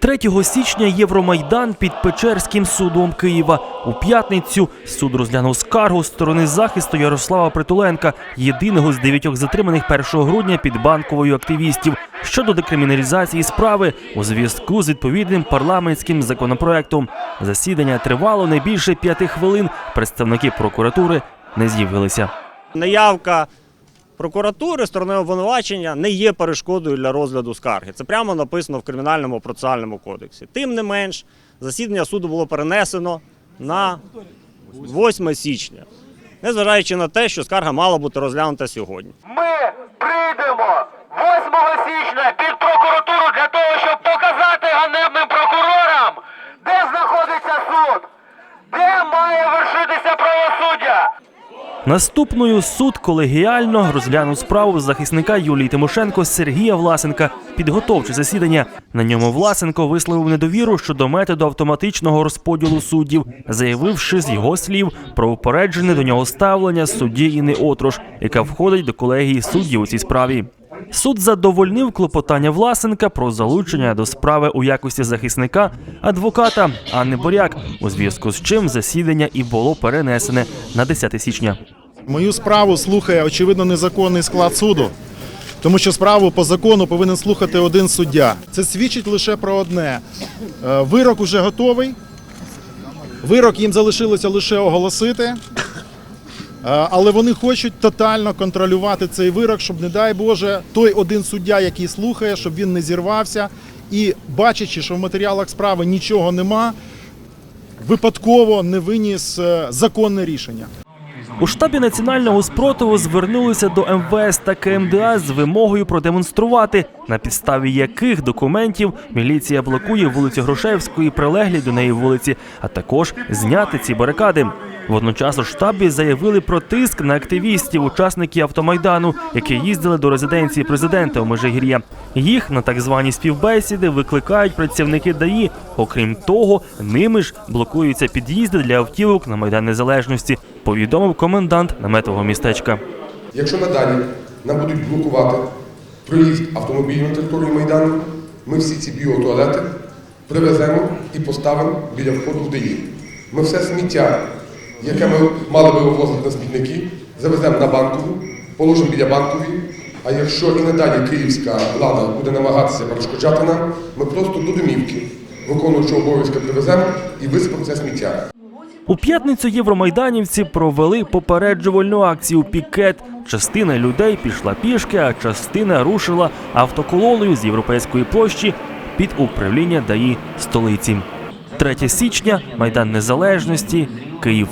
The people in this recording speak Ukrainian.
3 січня Євромайдан під Печерським судом Києва. У п'ятницю суд розглянув скаргу сторони захисту Ярослава Притуленка, єдиного з дев'ятьох затриманих 1 грудня під банковою активістів щодо декриміналізації справи у зв'язку з відповідним парламентським законопроектом. Засідання тривало не більше п'яти хвилин. Представники прокуратури не з'явилися. Неявка прокуратури сторони обвинувачення не є перешкодою для розгляду скарги. Це прямо написано в кримінальному процесуальному кодексі. Тим не менш, засідання суду було перенесено на 8 січня, незважаючи на те, що скарга мала бути розглянута сьогодні. Ми прийдемо 8 січня під Наступною суд колегіально розглянув справу захисника Юлії Тимошенко Сергія Власенка. Підготовче засідання. На ньому Власенко висловив недовіру щодо методу автоматичного розподілу суддів, заявивши з його слів про упереджене до нього ставлення судді Інни Отрош, яка входить до колегії суддів у цій справі. Суд задовольнив клопотання Власенка про залучення до справи у якості захисника адвоката Анни Боряк, у зв'язку з чим засідання і було перенесене на 10 січня. Мою справу слухає очевидно незаконний склад суду, тому що справу по закону повинен слухати один суддя. Це свідчить лише про одне: Е, вирок уже готовий. Вирок їм залишилося лише оголосити. Е, Але вони хочуть тотально контролювати цей вирок, щоб, не дай Боже, той один суддя, який слухає, щоб він не зірвався і, бачачи, що в матеріалах справи нічого нема, випадково не виніс е, законне рішення. У штабі національного спротиву звернулися до МВС та КМДА з вимогою продемонструвати, на підставі яких документів міліція блокує вулицю Грушевської, прилеглі до неї вулиці, а також зняти ці барикади. Водночас у штабі заявили про тиск на активістів, учасників автомайдану, які їздили до резиденції президента у Межигір'я. Їх на так звані співбесіди викликають працівники ДАІ. Окрім того, ними ж блокуються під'їзди для автівок на майдан незалежності. Повідомив комендант наметового містечка. Якщо надалі нам будуть блокувати проїзд автомобілів на територію Майдану, ми всі ці біотуалети привеземо і поставимо біля входу в ДАІ. Ми все сміття, яке ми мали би вивозити на смітники, завеземо на банкову, положимо біля банкової. А якщо і надалі київська влада буде намагатися перешкоджати нам, ми просто до домівки виконуючого обов'язки привеземо і висипемо це сміття. У п'ятницю євромайданівці провели попереджувальну акцію Пікет. Частина людей пішла пішки, а частина рушила автоколоною з європейської площі під управління ДАІ столиці. 3 січня Майдан Незалежності, Київ.